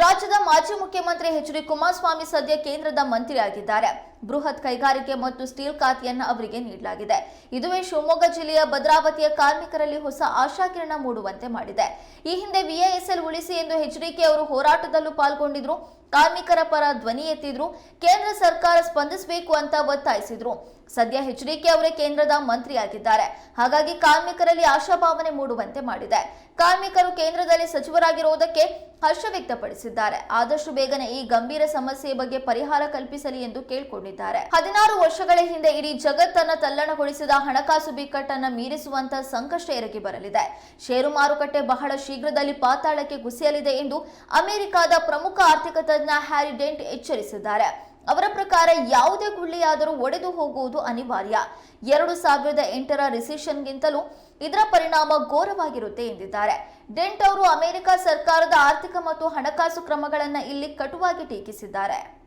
ರಾಜ್ಯದ ಮಾಜಿ ಮುಖ್ಯಮಂತ್ರಿ ಎಚ್ ಡಿ ಕುಮಾರಸ್ವಾಮಿ ಸದ್ಯ ಕೇಂದ್ರದ ಮಂತ್ರಿಯಾಗಿದ್ದಾರೆ. ಬೃಹತ್ ಕೈಗಾರಿಕೆ ಮತ್ತು ಸ್ಟೀಲ್ ಖಾತೆಯನ್ನು ಅವರಿಗೆ ನೀಡಲಾಗಿದೆ. ಇದುವೇ ಶಿವಮೊಗ್ಗ ಜಿಲ್ಲೆಯ ಭದ್ರಾವತಿಯ ಕಾರ್ಮಿಕರಲ್ಲಿ ಹೊಸ ಆಶಾಕಿರಣ ಮೂಡುವಂತೆ ಮಾಡಿದೆ. ಈ ಹಿಂದೆ ವಿಎಎಸ್ಎಲ್ ಉಳಿಸಿ ಎಂದು ಎಚ್ಡಿಕೆ ಅವರು ಹೋರಾಟದಲ್ಲೂ ಪಾಲ್ಗೊಂಡಿದ್ರು. ಕಾರ್ಮಿಕರ ಪರ ಧ್ವನಿ ಎತ್ತಿದ್ರು, ಕೇಂದ್ರ ಸರ್ಕಾರ ಸ್ಪಂದಿಸಬೇಕು ಅಂತ ಒತ್ತಾಯಿಸಿದ್ರು. ಸದ್ಯ ಎಚ್ಡಿಕೆ ಅವರೇ ಕೇಂದ್ರದ ಮಂತ್ರಿಯಾಗಿದ್ದಾರೆ. ಹಾಗಾಗಿ ಕಾರ್ಮಿಕರಲ್ಲಿ ಆಶಾಭಾವನೆ ಮೂಡುವಂತೆ ಮಾಡಿದೆ. ಕಾರ್ಮಿಕರು ಕೇಂದ್ರದಲ್ಲಿ ಸಚಿವರಾಗಿರುವುದಕ್ಕೆ ಹರ್ಷ ವ್ಯಕ್ತಪಡಿಸಿದ್ದಾರೆ. ಆದಷ್ಟು ಬೇಗನೆ ಈ ಗಂಭೀರ ಸಮಸ್ಯೆ ಬಗ್ಗೆ ಪರಿಹಾರ ಕಲ್ಪಿಸಲಿ ಎಂದು ಕೇಳಿಕೊಂಡಿದ್ದಾರೆ. ಹದಿನಾರು ವರ್ಷಗಳ ಹಿಂದೆ ಇಡೀ ಜಗತ್ತನ್ನ ತಲ್ಲಣಗೊಳಿಸಿದ ಹಣಕಾಸು ಬಿಕ್ಕಟ್ಟನ್ನ ಮೀರಿಸುವಂತ ಸಂಕಷ್ಟ ಎರಗಿ ಬರಲಿದೆ. ಷೇರು ಮಾರುಕಟ್ಟೆ ಬಹಳ ಶೀಘ್ರದಲ್ಲಿ ಪಾತಾಳಕ್ಕೆ ಕುಸಿಯಲಿದೆ ಎಂದು ಅಮೆರಿಕದ ಪ್ರಮುಖ ಆರ್ಥಿಕ ಹ್ಯಾರಿ ಡೆಂಟ್ ಎಚ್ಚರಿಸಿದ್ದಾರೆ. ಅವರ ಪ್ರಕಾರ ಯಾವುದೇ ಗುಳ್ಳೆಯಾದರೂ ಒಡೆದು ಹೋಗುವುದು ಅನಿವಾರ್ಯ. ಎರಡು ಸಾವಿರದ ಎಂಟರ ರಿಸೆಷನ್ಗಿಂತಲೂ ಇದರ ಪರಿಣಾಮ ಘೋರವಾಗಿರುತ್ತೆ ಎಂದಿದ್ದಾರೆ. ಡೆಂಟ್ ಅವರು ಅಮೆರಿಕ ಸರ್ಕಾರದ ಆರ್ಥಿಕ ಮತ್ತು ಹಣಕಾಸು ಕ್ರಮಗಳನ್ನು ಇಲ್ಲಿ ಕಟುವಾಗಿ ಟೀಕಿಸಿದ್ದಾರೆ.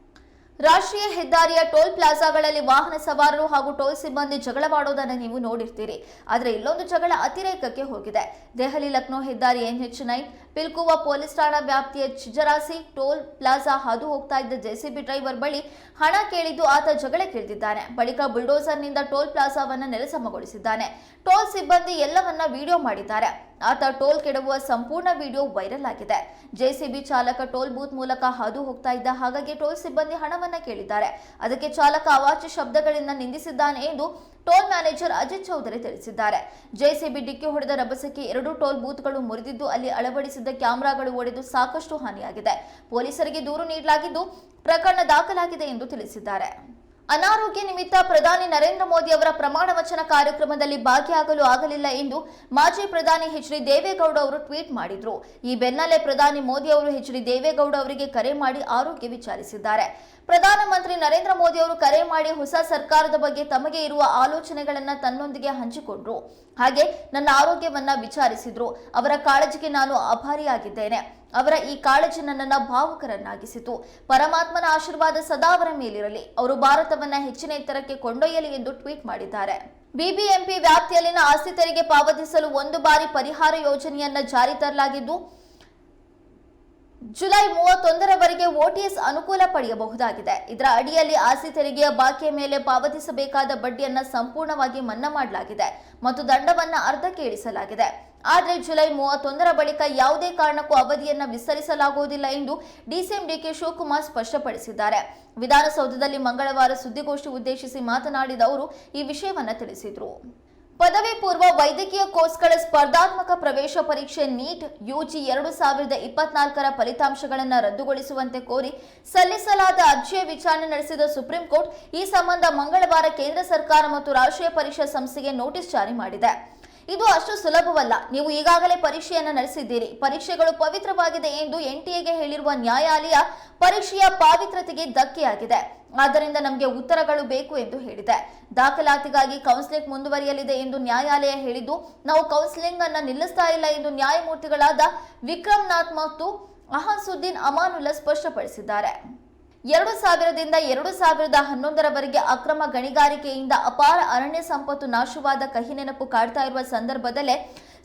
ರಾಷ್ಟ್ರೀಯ ಹೆದ್ದಾರಿಯ ಟೋಲ್ ಪ್ಲಾಜಾಗಳಲ್ಲಿ ವಾಹನ ಸವಾರರು ಹಾಗೂ ಟೋಲ್ ಸಿಬ್ಬಂದಿ ಜಗಳವಾಡೋದನ್ನು ನೀವು ನೋಡಿರ್ತೀರಿ. ಆದರೆ ಇಲ್ಲೊಂದು ಜಗಳ ಅತಿರೇಕಕ್ಕೆ ಹೋಗಿದೆ. ದೆಹಲಿ ಲಕ್ನೋ ಹೆದ್ದಾರಿ ಎನ್ಎಚ್ ನೈನ್, ಪಿಲ್ಕುವಾ ಪೊಲೀಸ್ ಠಾಣಾ ವ್ಯಾಪ್ತಿಯ ಚಿಜರಾಸಿ ಟೋಲ್ ಪ್ಲಾಜಾ ಹಾದು ಹೋಗ್ತಾ ಇದ್ದ ಜೆಸಿಬಿ ಡ್ರೈವರ್ ಬಳಿ ಹಣ ಕೇಳಿದ್ದು ಆತ ಜಗಳ ಕೇಳಿದ್ದಾನೆ ಬಳಿಕ ಬುಲ್ಡೋಸರ್ನಿಂದ ಟೋಲ್ ಪ್ಲಾಜಾವನ್ನು ನೆಲಸಮಗೊಳಿಸಿದ್ದಾನೆ. ಟೋಲ್ ಸಿಬ್ಬಂದಿ ಎಲ್ಲವನ್ನ ವಿಡಿಯೋ ಮಾಡಿದ್ದಾರೆ. ಆತ ಟೋಲ್ ಕೆಡವುವ ಸಂಪೂರ್ಣ ವಿಡಿಯೋ ವೈರಲ್ ಆಗಿದೆ. ಜೆಸಿಬಿ ಚಾಲಕ ಟೋಲ್ ಬೂತ್ ಮೂಲಕ ಹಾದು ಹೋಗ್ತಾ ಇದ್ದ ಹಾಗಾಗಿ ಟೋಲ್ ಸಿಬ್ಬಂದಿ ಹಣವನ್ನ ಕೇಳಿದ್ದಾರೆ. ಅದಕ್ಕೆ ಚಾಲಕ ಅವಾಚ್ಯ ಶಬ್ದಗಳಿಂದ ನಿಂದಿಸಿದ್ದಾನೆ ಎಂದು ಟೋಲ್ ಮ್ಯಾನೇಜರ್ ಅಜಿತ್ ಚೌಧರಿ ತಿಳಿಸಿದ್ದಾರೆ. ಜೆಸಿಬಿ ಡಿಕ್ಕಿ ಹೊಡೆದ ರಭಸಕ್ಕೆ ಎರಡು ಟೋಲ್ ಬೂತ್ಗಳು ಮುರಿದಿದ್ದು ಅಲ್ಲಿ ಅಳವಡಿಸಿದ್ದ ಕ್ಯಾಮೆರಾಗಳು ಒಡೆದು ಸಾಕಷ್ಟು ಹಾನಿಯಾಗಿದೆ. ಪೊಲೀಸರಿಗೆ ದೂರು ನೀಡಲಾಗಿದ್ದು ಪ್ರಕರಣ ದಾಖಲಾಗಿದೆ ಎಂದು ತಿಳಿಸಿದ್ದಾರೆ. ಅನಾರೋಗ್ಯ ನಿಮಿತ್ತ ಪ್ರಧಾನಿ ನರೇಂದ್ರ ಮೋದಿ ಅವರ ಪ್ರಮಾಣ ವಚನ ಕಾರ್ಯಕ್ರಮದಲ್ಲಿ ಭಾಗಿಯಾಗಲು ಆಗಲಿಲ್ಲ ಎಂದು ಮಾಜಿ ಪ್ರಧಾನಿ ಎಚ್ ಡಿ ದೇವೇಗೌಡ ಅವರು ಟ್ವೀಟ್ ಮಾಡಿದ್ರು. ಈ ಬೆನ್ನಲ್ಲೇ ಪ್ರಧಾನಿ ಮೋದಿ ಅವರು ಎಚ್ ಡಿ ದೇವೇಗೌಡ ಅವರಿಗೆ ಕರೆ ಮಾಡಿ ಆರೋಗ್ಯ ವಿಚಾರಿಸಿದ್ದಾರೆ. ಪ್ರಧಾನಮಂತ್ರಿ ನರೇಂದ್ರ ಮೋದಿ ಅವರು ಕರೆ ಮಾಡಿ ಹೊಸ ಸರ್ಕಾರದ ಬಗ್ಗೆ ತಮಗೆ ಇರುವ ಆಲೋಚನೆಗಳನ್ನ ತನ್ನೊಂದಿಗೆ ಹಂಚಿಕೊಂಡ್ರು. ಹಾಗೆ ನನ್ನ ಆರೋಗ್ಯವನ್ನ ವಿಚಾರಿಸಿದ್ರು. ಅವರ ಕಾಳಜಿಗೆ ನಾನು ಆಭಾರಿಯಾಗಿದ್ದೇನೆ. ಅವರ ಈ ಕಾಳಜಿ ನನ್ನನ್ನ ಭಾವುಕರನ್ನಾಗಿಸಿತು. ಪರಮಾತ್ಮನ ಆಶೀರ್ವಾದ ಸದಾ ಅವರ ಮೇಲಿರಲಿ. ಅವರು ಭಾರತವನ್ನ ಹೆಚ್ಚಿನ ಎತ್ತರಕ್ಕೆ ಕೊಂಡೊಯ್ಯಲಿ ಎಂದು ಟ್ವೀಟ್ ಮಾಡಿದ್ದಾರೆ. ಬಿಬಿಎಂಪಿ ವ್ಯಾಪ್ತಿಯಲ್ಲಿನ ಆಸ್ತಿ ತೆರಿಗೆ ಪಾವತಿಸಲು ಒಂದು ಬಾರಿ ಪರಿಹಾರ ಯೋಜನೆಯನ್ನ ಜಾರಿ ತರಲಾಗಿದ್ದು ಜುಲೈ ಮೂವತ್ತೊಂದರವರೆಗೆ ಓಟಿಎಸ್ ಅನುಕೂಲ ಪಡೆಯಬಹುದಾಗಿದೆ. ಇದರ ಅಡಿಯಲ್ಲಿ ಆಸ್ತಿ ತೆರಿಗೆಯ ಬಾಕಿಯ ಮೇಲೆ ಪಾವತಿಸಬೇಕಾದ ಬಡ್ಡಿಯನ್ನ ಸಂಪೂರ್ಣವಾಗಿ ಮನ್ನಾ ಮಾಡಲಾಗಿದೆ ಮತ್ತು ದಂಡವನ್ನ ಅರ್ಧಕ್ಕೆ ಇಳಿಸಲಾಗಿದೆ. ಆದರೆ ಜುಲೈ ಮೂವತ್ತೊಂದರ ಬಳಿಕ ಯಾವುದೇ ಕಾರಣಕ್ಕೂ ಅವಧಿಯನ್ನು ವಿಸ್ತರಿಸಲಾಗುವುದಿಲ್ಲ ಎಂದು ಡಿಸಿಎಂ ಡಿಕೆ ಶಿವಕುಮಾರ್ ಸ್ಪಷ್ಟಪಡಿಸಿದ್ದಾರೆ. ವಿಧಾನಸೌಧದಲ್ಲಿ ಮಂಗಳವಾರ ಸುದ್ದಿಗೋಷ್ಠಿ ಉದ್ದೇಶಿಸಿ ಮಾತನಾಡಿದ ಅವರು ಈ ವಿಷಯವನ್ನು ತಿಳಿಸಿದರು. ಪದವಿ ಪೂರ್ವ ವೈದ್ಯಕೀಯ ಕೋರ್ಸ್ಗಳ ಸ್ಪರ್ಧಾತ್ಮಕ ಪ್ರವೇಶ ಪರೀಕ್ಷೆ ನೀಟ್ ಯುಜಿ ಎರಡು ಸಾವಿರದ ಇಪ್ಪತ್ನಾಲ್ಕರ ಫಲಿತಾಂಶಗಳನ್ನು ರದ್ದುಗೊಳಿಸುವಂತೆ ಕೋರಿ ಸಲ್ಲಿಸಲಾದ ಅರ್ಜಿಯ ವಿಚಾರಣೆ ನಡೆಸಿದ ಸುಪ್ರೀಂ ಕೋರ್ಟ್ ಈ ಸಂಬಂಧ ಮಂಗಳವಾರ ಕೇಂದ್ರ ಸರ್ಕಾರ ಮತ್ತು ರಾಷ್ಟ್ರೀಯ ಪರೀಕ್ಷಾ ಸಂಸ್ಥೆಗೆ ನೋಟಿಸ್ ಜಾರಿ ಮಾಡಿದೆ. ಇದು ಅಷ್ಟು ಸುಲಭವಲ್ಲ. ನೀವು ಈಗಾಗಲೇ ಪರೀಕ್ಷೆಯನ್ನು ನಡೆಸಿದ್ದೀರಿ. ಪರೀಕ್ಷೆಗಳು ಪವಿತ್ರವಾಗಿದೆ ಎಂದು ಎನ್ಟಿಎಗೆ ಹೇಳಿರುವ ನ್ಯಾಯಾಲಯ ಪರೀಕ್ಷೆಯ ಪಾವಿತ್ರತೆಗೆ ಧಕ್ಕೆಯಾಗಿದೆ. ಆದ್ದರಿಂದ ನಮಗೆ ಉತ್ತರಗಳು ಬೇಕು ಎಂದು ಹೇಳಿದೆ. ದಾಖಲಾತಿಗಾಗಿ ಕೌನ್ಸಿಲಿಂಗ್ ಮುಂದುವರಿಯಲಿದೆ ಎಂದು ನ್ಯಾಯಾಲಯ ಹೇಳಿದ್ದು, ನಾವು ಕೌನ್ಸಿಲಿಂಗ್ ಅನ್ನು ನಿಲ್ಲಿಸ್ತಾ ಇಲ್ಲ ಎಂದು ನ್ಯಾಯಮೂರ್ತಿಗಳಾದ ವಿಕ್ರಮ್ ನಾಥ್ ಮತ್ತು ಅಹನ್ಸುದ್ದೀನ್ ಅಮಾನುಲ್ಲಾ ಸ್ಪಷ್ಟಪಡಿಸಿದ್ದಾರೆ. ಎರಡು ಸಾವಿರದಿಂದ ಎರಡು ಸಾವಿರದ ಹನ್ನೊಂದರವರೆಗೆ ಅಕ್ರಮ ಗಣಿಗಾರಿಕೆಯಿಂದ ಅಪಾರ ಅರಣ್ಯ ಸಂಪತ್ತು ನಾಶವಾದ ಕಹಿ ನೆನಪು ಕಾಡ್ತಾ ಇರುವ ಸಂದರ್ಭದಲ್ಲೇ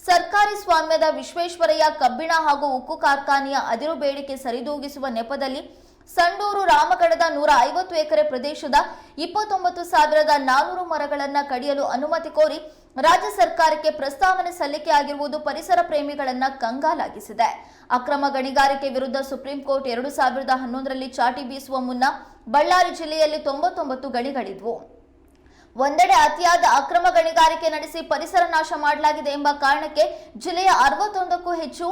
ಸರ್ಕಾರಿ ಸ್ವಾಮ್ಯದ ವಿಶ್ವೇಶ್ವರಯ್ಯ ಕಬ್ಬಿಣ ಹಾಗೂ ಉಕ್ಕು ಕಾರ್ಖಾನೆಯ ಅದಿರು ಬೇಡಿಕೆ ಸರಿದೂಗಿಸುವ ನೆಪದಲ್ಲಿ ಸಂಡೂರು ರಾಮಗಢದ ನೂರ ಐವತ್ತು ಎಕರೆ ಪ್ರದೇಶದ ಇಪ್ಪತ್ತೊಂಬತ್ತು ಸಾವಿರದ ನಾನೂರು ಮರಗಳನ್ನು ಕಡಿಯಲು ಅನುಮತಿ ಕೋರಿ ರಾಜ್ಯ ಸರ್ಕಾರಕ್ಕೆ ಪ್ರಸ್ತಾವನೆ ಸಲ್ಲಿಕೆ ಆಗಿರುವುದು ಪರಿಸರ ಪ್ರೇಮಿಗಳನ್ನ ಕಂಗಾಲಾಗಿಸಿದೆ. ಅಕ್ರಮ ಗಣಿಗಾರಿಕೆ ವಿರುದ್ಧ ಸುಪ್ರೀಂ ಕೋರ್ಟ್ ಎರಡು ಸಾವಿರದ ಹನ್ನೊಂದರಲ್ಲಿ ಚಾಟಿ ಬೀಸುವ ಮುನ್ನ ಬಳ್ಳಾರಿ ಜಿಲ್ಲೆಯಲ್ಲಿ ತೊಂಬತ್ತೊಂಬತ್ತು ಗಣಿಗಳಿದ್ವು. ಒಂದೆಡೆ ಅತಿಯಾದ ಅಕ್ರಮ ಗಣಿಗಾರಿಕೆ ನಡೆಸಿ ಪರಿಸರ ನಾಶ ಮಾಡಲಾಗಿದೆ ಎಂಬ ಕಾರಣಕ್ಕೆ ಜಿಲ್ಲೆಯ ಅರವತ್ತೊಂದಕ್ಕೂ ಹೆಚ್ಚು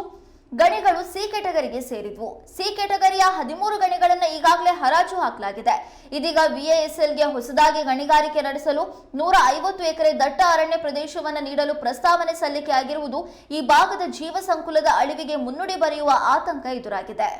ಗಣಿಗಳು ಸಿ ಕೆಟಗರಿಗೆ ಸೇರಿದ್ವು. ಸಿ ಕೆಟಗರಿಯ ಹದಿಮೂರು ಗಣಿಗಳನ್ನು ಈಗಾಗಲೇ ಹರಾಜು ಹಾಕಲಾಗಿದೆ. ಇದೀಗ ವಿಎಎಸ್ಎಲ್ಗೆ ಹೊಸದಾಗಿ ಗಣಿಗಾರಿಕೆ ನಡೆಸಲು ನೂರ ಐವತ್ತು ಎಕರೆ ದಟ್ಟ ಅರಣ್ಯ ಪ್ರದೇಶವನ್ನು ನೀಡಲು ಪ್ರಸ್ತಾವನೆ ಸಲ್ಲಿಕೆ ಆಗಿರುವುದು ಈ ಭಾಗದ ಜೀವ ಸಂಕುಲದ ಅಳಿವಿಗೆ ಮುನ್ನುಡಿ ಬರೆಯುವ ಆತಂಕ ಎದುರಾಗಿದೆ.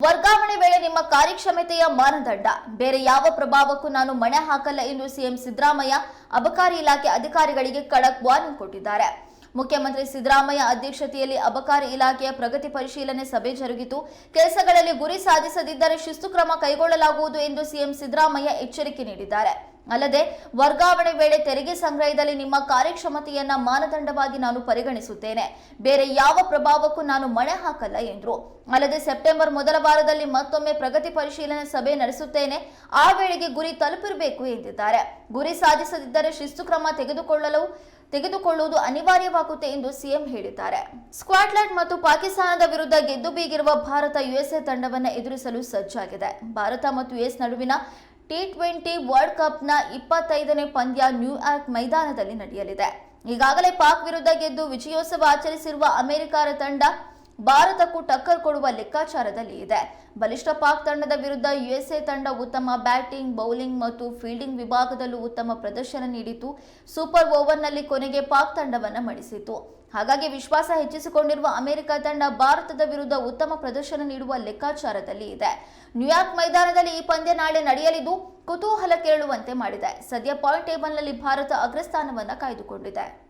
ವರ್ಗಾವಣೆ ವೇಳೆ ನಿಮ್ಮ ಕಾರ್ಯಕ್ಷಮತೆಯ ಮಾನದಂಡ. ಬೇರೆ ಯಾವ ಪ್ರಭಾವಕ್ಕೂ ನಾನು ಮಣೆ ಹಾಕಲ್ಲ ಎಂದು ಸಿಎಂ ಸಿದ್ದರಾಮಯ್ಯ ಅಬಕಾರಿ ಇಲಾಖೆ ಅಧಿಕಾರಿಗಳಿಗೆ ಖಡಕ್ ವಾರ್ನಿಂಗ್ ಕೊಟ್ಟಿದ್ದಾರೆ. ಮುಖ್ಯಮಂತ್ರಿ ಸಿದ್ದರಾಮಯ್ಯ ಅಧ್ಯಕ್ಷತೆಯಲ್ಲಿ ಅಬಕಾರಿ ಇಲಾಖೆಯ ಪ್ರಗತಿ ಪರಿಶೀಲನೆ ಸಭೆ ಜರುಗಿತು. ಕೆಲಸಗಳಲ್ಲಿ ಗುರಿ ಸಾಧಿಸದಿದ್ದರೆ ಶಿಸ್ತು ಕ್ರಮ ಕೈಗೊಳ್ಳಲಾಗುವುದು ಎಂದು ಸಿಎಂ ಸಿದ್ದರಾಮಯ್ಯ ಎಚ್ಚರಿಕೆ ನೀಡಿದ್ದಾರೆ. ಅಲ್ಲದೆ, ವರ್ಗಾವಣೆ ವೇಳೆ ತೆರಿಗೆ ಸಂಗ್ರಹದಲ್ಲಿ ನಿಮ್ಮ ಕಾರ್ಯಕ್ಷಮತೆಯನ್ನ ಮಾನದಂಡವಾಗಿ ನಾನು ಪರಿಗಣಿಸುತ್ತೇನೆ. ಬೇರೆ ಯಾವ ಪ್ರಭಾವಕ್ಕೂ ನಾನು ಮಣೆ ಹಾಕಲ್ಲ ಎಂದರು. ಅಲ್ಲದೆ, ಸೆಪ್ಟೆಂಬರ್ ಮೊದಲ ವಾರದಲ್ಲಿ ಮತ್ತೊಮ್ಮೆ ಪ್ರಗತಿ ಪರಿಶೀಲನೆ ಸಭೆ ನಡೆಸುತ್ತೇನೆ. ಆ ವೇಳೆಗೆ ಗುರಿ ತಲುಪಿರಬೇಕು ಎಂದಿದ್ದಾರೆ. ಗುರಿ ಸಾಧಿಸದಿದ್ದರೆ ಶಿಸ್ತು ಕ್ರಮ ತೆಗೆದುಕೊಳ್ಳಲು ತೆಗೆದುಕೊಳ್ಳುವುದು ಅನಿವಾರ್ಯವಾಗುತ್ತೆ ಎಂದು ಸಿಎಂ ಹೇಳಿದ್ದಾರೆ. ಸ್ಕ್ವಾಟ್ಲ್ಯಾಂಡ್ ಮತ್ತು ಪಾಕಿಸ್ತಾನದ ವಿರುದ್ಧ ಗೆದ್ದು ಬೀಗಿರುವ ಭಾರತ ಯುಎಸ್ಎ ತಂಡವನ್ನು ಎದುರಿಸಲು ಸಜ್ಜಾಗಿದೆ. ಭಾರತ ಮತ್ತು ಯುಎಸ್ ನಡುವಿನ ಟಿ ಟ್ವೆಂಟಿ ವರ್ಲ್ಡ್ ಕಪ್ನ ಇಪ್ಪತ್ತೈದನೇ ಪಂದ್ಯ ನ್ಯೂಯಾರ್ಕ್ ಮೈದಾನದಲ್ಲಿ ನಡೆಯಲಿದೆ. ಈಗಾಗಲೇ ಪಾಕ್ ವಿರುದ್ಧ ಗೆದ್ದು ವಿಜಯೋತ್ಸವ ಆಚರಿಸಿರುವ ಅಮೆರಿಕದ ತಂಡ ಭಾರತಕ್ಕೂ ಟಕ್ಕರ್ ಕೊಡುವ ಲೆಕ್ಕಾಚಾರದಲ್ಲಿ ಇದೆ. ಬಲಿಷ್ಠ ಪಾಕ್ ತಂಡದ ವಿರುದ್ಧ ಯುಎಸ್ಎ ತಂಡ ಉತ್ತಮ ಬ್ಯಾಟಿಂಗ್, ಬೌಲಿಂಗ್ ಮತ್ತು ಫೀಲ್ಡಿಂಗ್ ವಿಭಾಗದಲ್ಲೂ ಉತ್ತಮ ಪ್ರದರ್ಶನ ನೀಡಿತು. ಸೂಪರ್ ಓವರ್ನಲ್ಲಿ ಕೊನೆಗೆ ಪಾಕ್ ತಂಡವನ್ನು ಮಣಿಸಿತು. ಹಾಗಾಗಿ ವಿಶ್ವಾಸ ಹೆಚ್ಚಿಸಿಕೊಂಡಿರುವ ಅಮೆರಿಕ ತಂಡ ಭಾರತದ ವಿರುದ್ಧ ಉತ್ತಮ ಪ್ರದರ್ಶನ ನೀಡುವ ಲೆಕ್ಕಾಚಾರದಲ್ಲಿ ಇದೆ. ನ್ಯೂಯಾರ್ಕ್ ಮೈದಾನದಲ್ಲಿ ಈ ಪಂದ್ಯ ನಾಳೆ ನಡೆಯಲಿದ್ದು, ಕುತೂಹಲ ಕೇಳುವಂತೆ ಮಾಡಿದೆ. ಸದ್ಯ ಪಾಯಿಂಟ್ ಟೇಬಲ್ನಲ್ಲಿ ಭಾರತ ಅಗ್ರಸ್ಥಾನವನ್ನು ಕಾಯ್ದುಕೊಂಡಿದೆ.